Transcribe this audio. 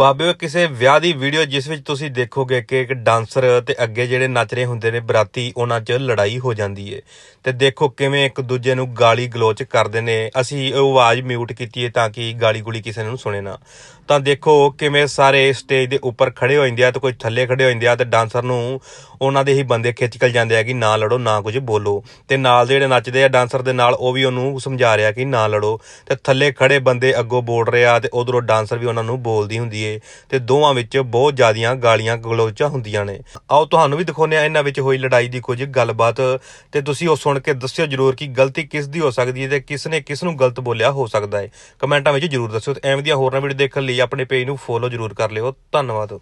ਬਾਬਿਓ ਕਿਸੇ ਵਿਆਹ ਦੀ ਵੀਡੀਓ ਜਿਸ ਵਿੱਚ ਤੁਸੀਂ ਦੇਖੋਗੇ ਕਿ ਇੱਕ ਡਾਂਸਰ ਤੇ ਅੱਗੇ ਜਿਹੜੇ ਨੱਚ ਰਹੇ ਹੁੰਦੇ ਨੇ ਬਰਾਤੀ, ਉਹਨਾਂ 'ਚ ਲੜਾਈ ਹੋ ਜਾਂਦੀ ਏ। ਤੇ ਦੇਖੋ ਕਿਵੇਂ ਇੱਕ ਦੂਜੇ ਨੂੰ ਗਾਲੀ ਗਲੋਚ ਕਰਦੇ ਨੇ। ਅਸੀਂ ਉਹ ਆਵਾਜ਼ ਮਿਊਟ ਕੀਤੀ ਏ ਤਾਂ ਕਿ ਗਾਲੀ ਗੁਲੀ ਕਿਸੇ ਨੂੰ ਸੁਣੇ ਨਾ। ਤਾਂ ਦੇਖੋ ਕਿਵੇਂ ਸਾਰੇ ਸਟੇਜ ਦੇ ਉੱਪਰ ਖੜੇ ਹੋ ਜਾਂਦੇ ਆ ਤੇ ਕੋਈ ਥੱਲੇ ਖੜੇ ਹੋ ਜਾਂਦੇ ਆ ਤੇ ਡਾਂਸਰ ਨੂੰ ਉਹਨਾਂ ਦੇ ਹੀ ਬੰਦੇ ਖਿੱਚ ਕੇ ਜਾਂਦੇ ਆ ਕਿ ਨਾ ਲੜੋ, ਨਾ ਕੁਝ ਬੋਲੋ। ਤੇ ਨਾਲ ਜਿਹੜੇ ਨੱਚਦੇ ਆ ਡਾਂਸਰ ਦੇ ਨਾਲ, ਉਹ ਵੀ ਉਹਨੂੰ ਸਮਝਾ ਰਿਹਾ ਕਿ ਨਾ ਲੜੋ। ਤੇ ਥੱਲੇ ਖੜੇ ਬੰਦੇ ਅੱਗੋਂ ਬੋਲ ਰਿਹਾ ਤੇ ਉਧਰੋਂ ਡਾਂਸਰ ਵੀ ਉਹਨਾਂ ਨੂੰ ਬੋਲਦੀ ਹੁੰਦੀ ਏ। ਤੇ ਦੋਵਾਂ ਵਿੱਚ ਬਹੁਤ ਜ਼ਿਆਦੀਆਂ ਗਾਲੀਆਂ ਗਲੋਚਾਂ ਹੁੰਦੀਆਂ ਨੇ। ਆਓ ਤੁਹਾਨੂੰ ਵੀ ਦਿਖਾਉਂਦੇ ਆ ਇਹਨਾਂ ਵਿੱਚ ਹੋਈ ਲੜਾਈ ਦੀ ਕੁਝ ਗੱਲਬਾਤ। ਤੇ ਤੁਸੀਂ ਉਹ ਸੁਣ ਕੇ ਦੱਸਿਓ ਜਰੂਰ ਕਿ ਗਲਤੀ ਕਿਸ ਦੀ ਹੋ ਸਕਦੀ ਹੈ ਤੇ ਕਿਸ ਨੇ ਕਿਸ ਨੂੰ ਗਲਤ ਬੋਲਿਆ ਹੋ ਸਕਦਾ ਹੈ। ਕਮੈਂਟਾਂ ਵਿੱਚ ਜਰੂਰ ਦੱਸਿਓ ਤੇ ਐਵੇਂ ਦੀਆਂ ਹੋਰਨਾਂ ਵੀਡੀਓ ਦੇਖਣ ਲਈ ਆਪਣੇ ਪੇਜ ਨੂੰ ਫੋਲੋ ਜਰੂਰ ਕਰ ਲਿਓ। ਧੰਨਵਾਦ।